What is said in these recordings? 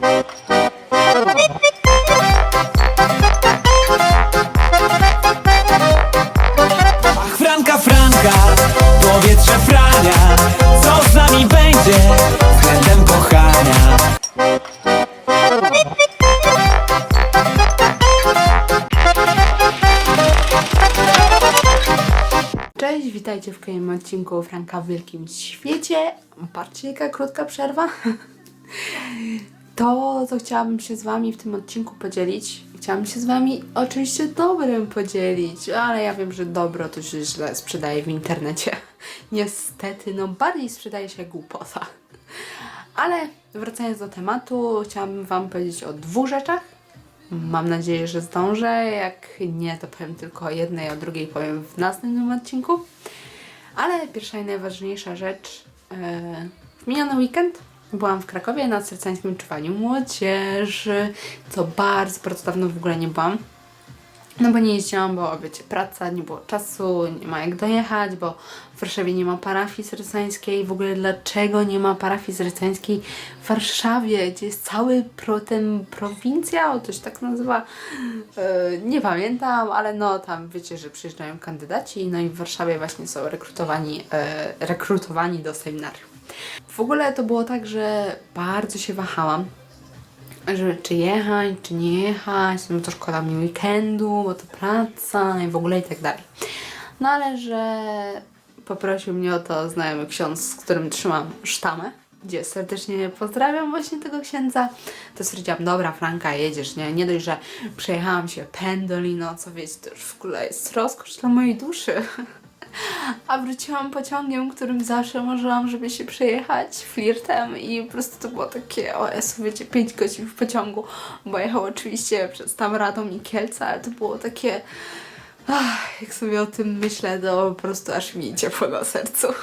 Ach, Franka, Franka, powietrze frania Co z nami będzie względem kochania? Cześć, witajcie w kolejnym odcinku Franka w Wielkim Świecie. Patrzcie, jaka krótka przerwa. To, co chciałabym się z Wami w tym odcinku podzielić, chciałabym się z Wami oczywiście dobrym podzielić, ale ja wiem, że dobro to się źle sprzedaje w internecie. Niestety, no bardziej sprzedaje się głupota. Ale wracając do tematu, chciałabym Wam powiedzieć o dwóch rzeczach. Mam nadzieję, że zdążę. Jak nie, to powiem tylko o jednej, o drugiej powiem w następnym odcinku. Ale pierwsza i najważniejsza rzecz. e, W miniony weekend byłam w Krakowie na sercańskim czuwaniu młodzieży, co bardzo, bardzo dawno w ogóle nie byłam. No bo nie jeździłam, bo wiecie, praca, nie było czasu, nie ma jak dojechać, bo w Warszawie nie ma parafii sercańskiej. W ogóle dlaczego nie ma parafii sercańskiej w Warszawie, gdzie jest cały pro, ten prowincjał, to się tak nazywa, e, nie pamiętam, ale no tam wiecie, że przyjeżdżają kandydaci, no i w Warszawie właśnie są rekrutowani, e, rekrutowani do seminarium. W ogóle to było tak, że bardzo się wahałam, że czy jechać, czy nie jechać, no to szkoda mi weekendu, bo to praca i w ogóle i tak dalej. No ale że poprosił mnie o to znajomy ksiądz, z którym trzymam sztamę, gdzie serdecznie pozdrawiam właśnie tego księdza, to stwierdziłam, dobra Franka, jedziesz, nie? Nie dość, że przejechałam się pendolino, co wiecie, to już w ogóle jest rozkosz dla mojej duszy. A wróciłam pociągiem, którym zawsze marzyłam, żeby się przejechać flirtem i po prostu to było takie, o Jezu, wiecie, 5 godzin w pociągu, bo jechał oczywiście przez tam Radom i Kielce, ale to było takie, ach, jak sobie o tym myślę, to po prostu aż mi ciepło na sercu.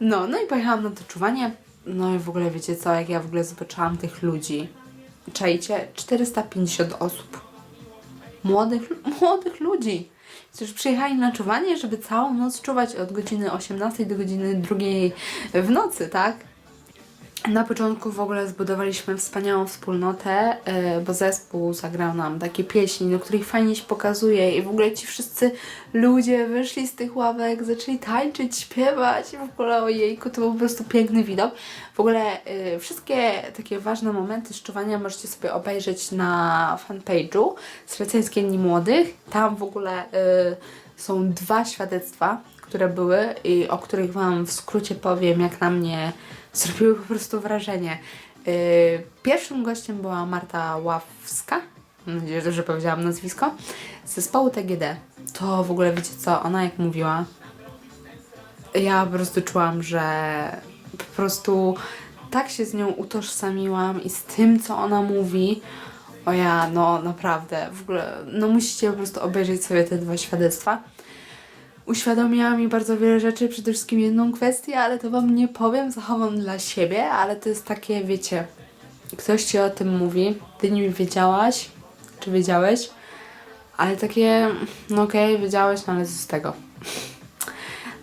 No, no i pojechałam na to czuwanie, no i w ogóle wiecie co, jak ja w ogóle zobaczyłam tych ludzi, czajcie, 450 osób. Młodych, młodych ludzi, którzy przyjechali na czuwanie, żeby całą noc czuwać od godziny 18 do godziny 2 w nocy, tak? Na początku w ogóle zbudowaliśmy wspaniałą wspólnotę, yy, bo zespół zagrał nam takie pieśni, do których fajnie się pokazuje i w ogóle ci wszyscy ludzie wyszli z tych ławek, zaczęli tańczyć, śpiewać i w ogóle ojejku, to był po prostu piękny widok. W ogóle yy, wszystkie takie ważne momenty szczuwania możecie sobie obejrzeć na fanpage'u Sreceńskie Dni Młodych. Tam w ogóle yy, są dwa świadectwa, które były i o których Wam w skrócie powiem, jak na mnie zrobiły po prostu wrażenie. Yy, pierwszym gościem była Marta Ławska, mam nadzieję, że dobrze powiedziałam nazwisko, z zespołu TGD. To w ogóle wiecie co, ona jak mówiła, ja po prostu czułam, że po prostu tak się z nią utożsamiłam i z tym, co ona mówi. O ja, no naprawdę, w ogóle, no musicie po prostu obejrzeć sobie te dwa świadectwa. Uświadomiła mi bardzo wiele rzeczy, przede wszystkim jedną kwestię, ale to wam nie powiem, zachowam dla siebie, ale to jest takie, wiecie, ktoś ci o tym mówi, ty nie wiedziałaś, czy wiedziałeś, ale takie, no okej, wiedziałeś, no ale co z tego.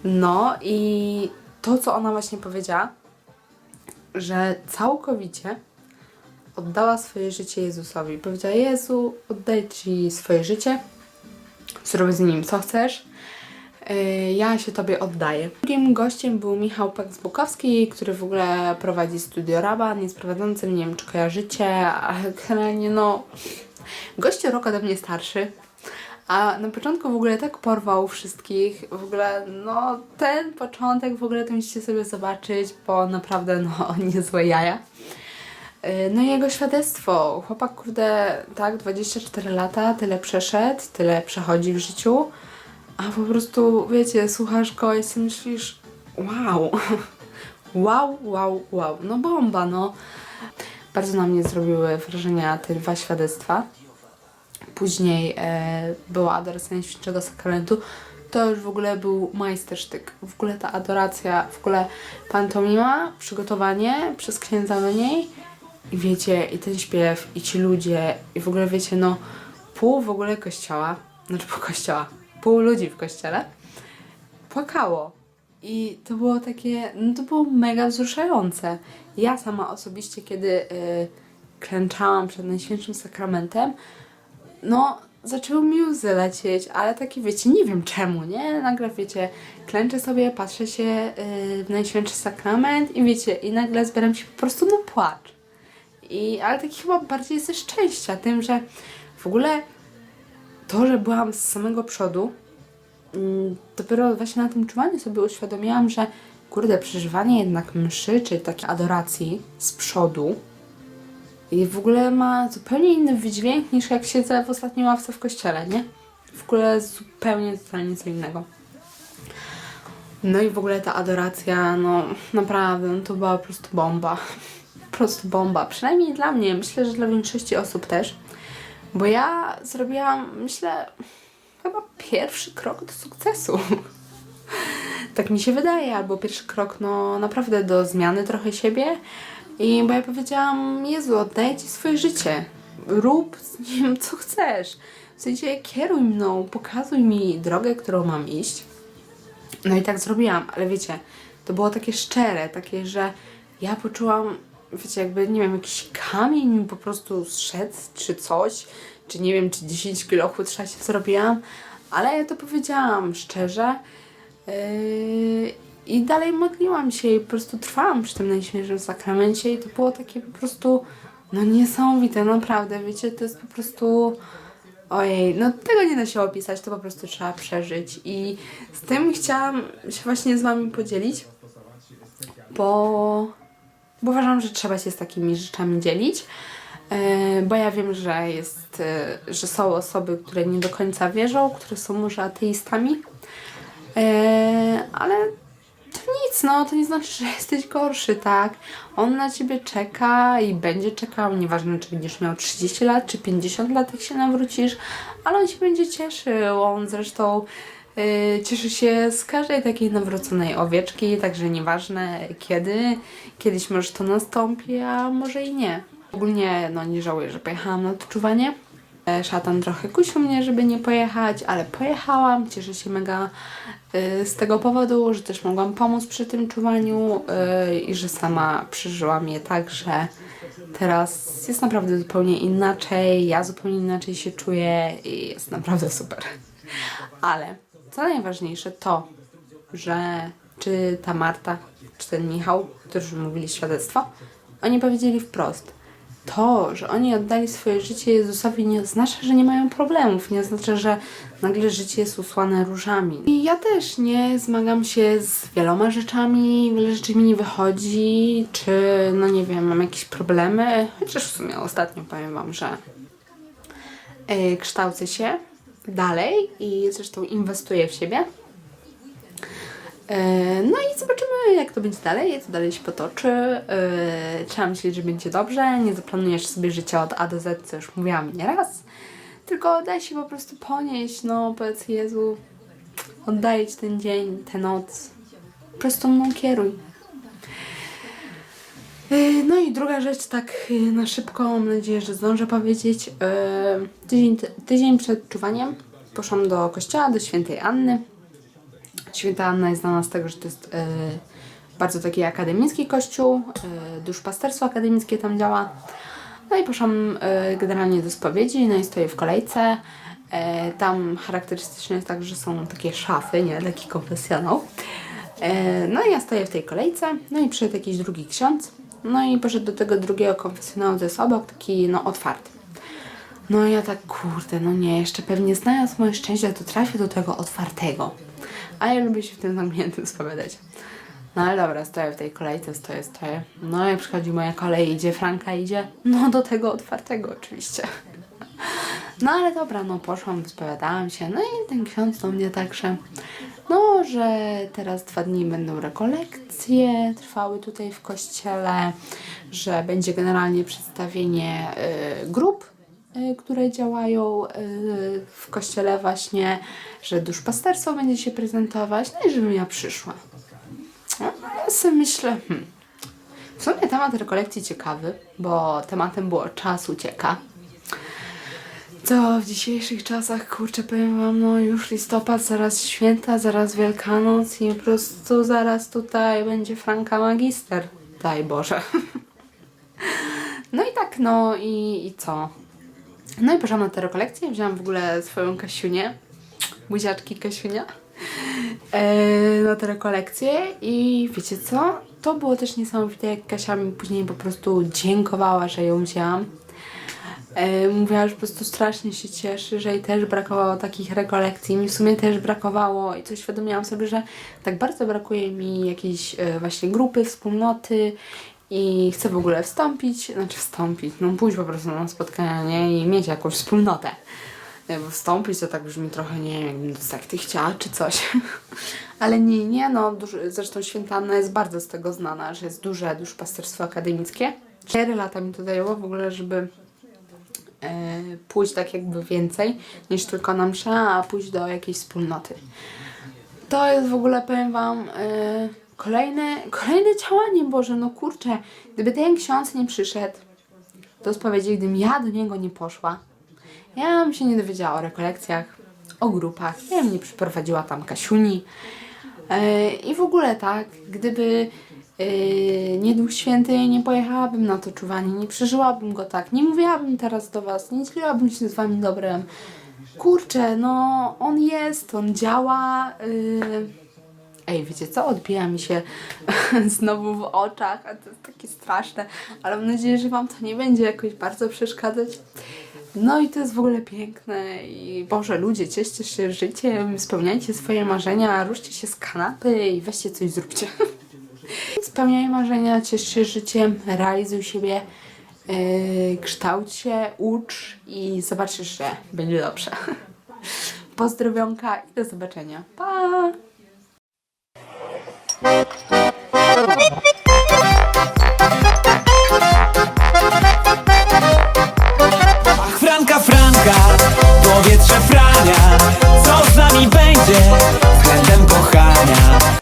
No i to, co ona właśnie powiedziała, że całkowicie oddała swoje życie Jezusowi. Powiedziała, Jezu, oddaj Ci swoje życie, zrób z nim co chcesz, ja się Tobie oddaję. Drugim gościem był Michał Paksbukowski, który w ogóle prowadzi studio Raban, jest prowadzącym, nie wiem czy kojarzycie, ale generalnie no, goście rok ode mnie starszy, a na początku w ogóle tak porwał wszystkich, w ogóle no ten początek w ogóle to musicie sobie zobaczyć, bo naprawdę no niezłe jaja. Yy, No i jego świadectwo. Chłopak, kurde, tak, 24 lata, tyle przeszedł, tyle przechodzi w życiu. A po prostu, wiecie, słuchasz go i myślisz, wow, wow, wow, wow, no bomba, no. Bardzo na mnie zrobiły wrażenia te dwa świadectwa. Później e, była adoracja Najświętszego Sakramentu. To już w ogóle był majstersztyk. W ogóle ta adoracja, w ogóle pantomima, przygotowanie przez księdza do niej. I wiecie, i ten śpiew, i ci ludzie, i w ogóle wiecie, no pół w ogóle kościoła, znaczy pół kościoła, pół ludzi w kościele płakało. I to było takie, no to było mega wzruszające. Ja sama osobiście, kiedy y, klęczałam przed Najświętszym Sakramentem, no zaczęły mi łzy lecieć, ale takie wiecie, nie wiem czemu, nie? Nagle wiecie, klęczę sobie, patrzę się y, w Najświętszy Sakrament i wiecie, i nagle zbieram się po prostu na płacz. I, ale taki chyba bardziej ze szczęścia, tym, że w ogóle to, że byłam z samego przodu, mm, dopiero właśnie na tym czuwaniu sobie uświadomiłam, że kurde, przeżywanie jednak mszy, czy takiej adoracji z przodu i w ogóle ma zupełnie inny wydźwięk niż jak siedzę w ostatniej ławce w kościele, nie? W ogóle zupełnie, totalnie co innego. No i w ogóle ta adoracja, no naprawdę, no to była po prostu bomba. Po prostu bomba. Przynajmniej dla mnie, myślę, że dla większości osób też. Bo ja zrobiłam, myślę, chyba pierwszy krok do sukcesu. tak mi się wydaje, albo pierwszy krok, no naprawdę do zmiany trochę siebie. I bo ja powiedziałam, Jezu, oddaję Ci swoje życie. Rób z nim co chcesz. W sensie kieruj mną, pokazuj mi drogę, którą mam iść. No i tak zrobiłam, ale wiecie, to było takie szczere, takie, że ja poczułam, wiecie, jakby, nie wiem, jakiś kamień mi po prostu zszedł, czy coś, czy nie wiem, czy 10 kilo chudsza się zrobiłam, ale ja to powiedziałam szczerze yy, i dalej modliłam się i po prostu trwałam przy tym Najświętszym Sakramencie i to było takie po prostu, no niesamowite, naprawdę, wiecie, to jest po prostu... Ojej, no tego nie da się opisać, to po prostu trzeba przeżyć. I z tym chciałam się właśnie z Wami podzielić, bo, bo uważam, że trzeba się z takimi rzeczami dzielić. E, Bo ja wiem, że jest, e, że są osoby, które nie do końca wierzą, które są może ateistami. E, Ale to nic, no, to nie znaczy, że jesteś gorszy, tak? On na ciebie czeka i będzie czekał, nieważne czy będziesz miał 30 lat, czy 50 lat, jak się nawrócisz, ale on się będzie cieszył. On zresztą y, cieszy się z każdej takiej nawróconej owieczki, także nieważne kiedy, kiedyś może to nastąpi, a może i nie. Ogólnie, no, nie żałuję, że pojechałam na to czuwanie. E, Szatan trochę kusił mnie, żeby nie pojechać, ale pojechałam. Cieszę się mega y, z tego powodu, że też mogłam pomóc przy tym czuwaniu y, i że sama przeżyłam je tak, że teraz jest naprawdę zupełnie inaczej. Ja zupełnie inaczej się czuję i jest naprawdę super. Ale co najważniejsze to, że czy ta Marta, czy ten Michał, którzy mówili świadectwo, oni powiedzieli wprost, to, że oni oddali swoje życie Jezusowi nie oznacza, że nie mają problemów, nie oznacza, że nagle życie jest usłane różami. I ja też nie zmagam się z wieloma rzeczami, wiele rzeczy mi nie wychodzi, czy no nie wiem, mam jakieś problemy, chociaż w sumie ostatnio powiem Wam, że yy, kształcę się dalej i zresztą inwestuję w siebie. E, No i zobaczymy, jak to będzie dalej, to dalej się potoczy. E, Trzeba myśleć, że będzie dobrze. Nie zaplanujesz sobie życia od A do Z, co już mówiłam nieraz. Tylko daj się po prostu ponieść, no powiedz Jezu, oddaję Ci ten dzień, tę noc. Po prostu mną kieruj. E, No i druga rzecz, tak e, na szybko, mam nadzieję, że zdążę powiedzieć. E, Tydzień, tydzień przed czuwaniem poszłam do kościoła, do świętej Anny. Święta Anna jest znana z tego, że to jest bardzo taki akademicki kościół, duszpasterstwo akademickie tam działa. No i poszłam generalnie do spowiedzi, no i stoję w kolejce. Tam charakterystyczne jest tak, że są takie szafy, nie? Taki konfesjonał. No i ja stoję w tej kolejce, no i przyszedł jakiś drugi ksiądz. No i poszedł do tego drugiego konfesjonału ze sobą, taki no otwarty. No ja tak, kurde, no nie, jeszcze pewnie znając moje szczęście, to trafię do tego otwartego. A ja lubię się w tym zamkniętym spowiadać. No ale dobra, stoję w tej kolejce, stoję, stoję. No jak przychodzi moja kolej, idzie Franka, idzie. No do tego otwartego oczywiście. No ale dobra, no poszłam, spowiadałam się. No i ten ksiądz do mnie także, no, że teraz dwa dni będą rekolekcje trwały tutaj w kościele, że będzie generalnie przedstawienie y, grup y, które działają y, w kościele właśnie, że duszpasterstwo będzie się prezentować, no i żebym ja przyszła. Ja sobie myślę, hmm, w sumie temat rekolekcji ciekawy, bo tematem było czas ucieka. To w dzisiejszych czasach, kurczę, powiem wam, no już listopad, zaraz święta, zaraz Wielkanoc i po prostu zaraz tutaj będzie Franka Magister. Daj Boże. No i tak, no i, i co? No i poszłam na te rekolekcje, wzięłam w ogóle swoją Kasiunię, buziaczki Kasiunia, e, na te rekolekcje i wiecie co? To było też niesamowite, jak Kasia mi później po prostu dziękowała, że ją wzięłam. E, mówiła, że po prostu strasznie się cieszy, że jej też brakowało takich rekolekcji. Mi w sumie też brakowało i coś uświadomiłam sobie, że tak bardzo brakuje mi jakiejś e, właśnie grupy, wspólnoty i chcę w ogóle wstąpić, znaczy wstąpić, no pójść po prostu na spotkania, nie? I mieć jakąś wspólnotę. E, Bo wstąpić to tak brzmi trochę, nie wiem, jakbym do chciała czy coś. Ale nie, nie, no duży, zresztą Świętana jest bardzo z tego znana, że jest duże duszpasterstwo akademickie. Cztery lata mi to zajęło w ogóle, żeby pójść tak jakby więcej niż tylko na mszę, a pójść do jakiejś wspólnoty. To jest w ogóle, powiem Wam, e, kolejne, kolejne działanie, Boże, no kurczę, gdyby ten ksiądz nie przyszedł do spowiedzi, gdybym ja do niego nie poszła, ja bym się nie dowiedziała o rekolekcjach, o grupach, ja bym nie przyprowadziła tam Kasiuni. E, I w ogóle tak, gdyby e, nie Duch Święty, nie pojechałabym na to czuwanie, nie przeżyłabym go tak, nie mówiłabym teraz do Was, nie dzieliłabym się z Wami dobrem. Kurczę, no on jest, on działa. y, Ej, wiecie co? Odbija mi się znowu w oczach, a to jest takie straszne, ale mam nadzieję, że Wam to nie będzie jakoś bardzo przeszkadzać. No i to jest w ogóle piękne i Boże, ludzie, cieszcie się życiem, spełniajcie swoje marzenia, ruszcie się z kanapy i weźcie coś zróbcie. spełniaj marzenia, ciesz się życiem, realizuj siebie, yy, kształć się, ucz i zobaczysz, że będzie dobrze. Pozdrowionka i do zobaczenia. Pa! Ach, Franka, Franka, powietrze frania, co z nami będzie względem kochania?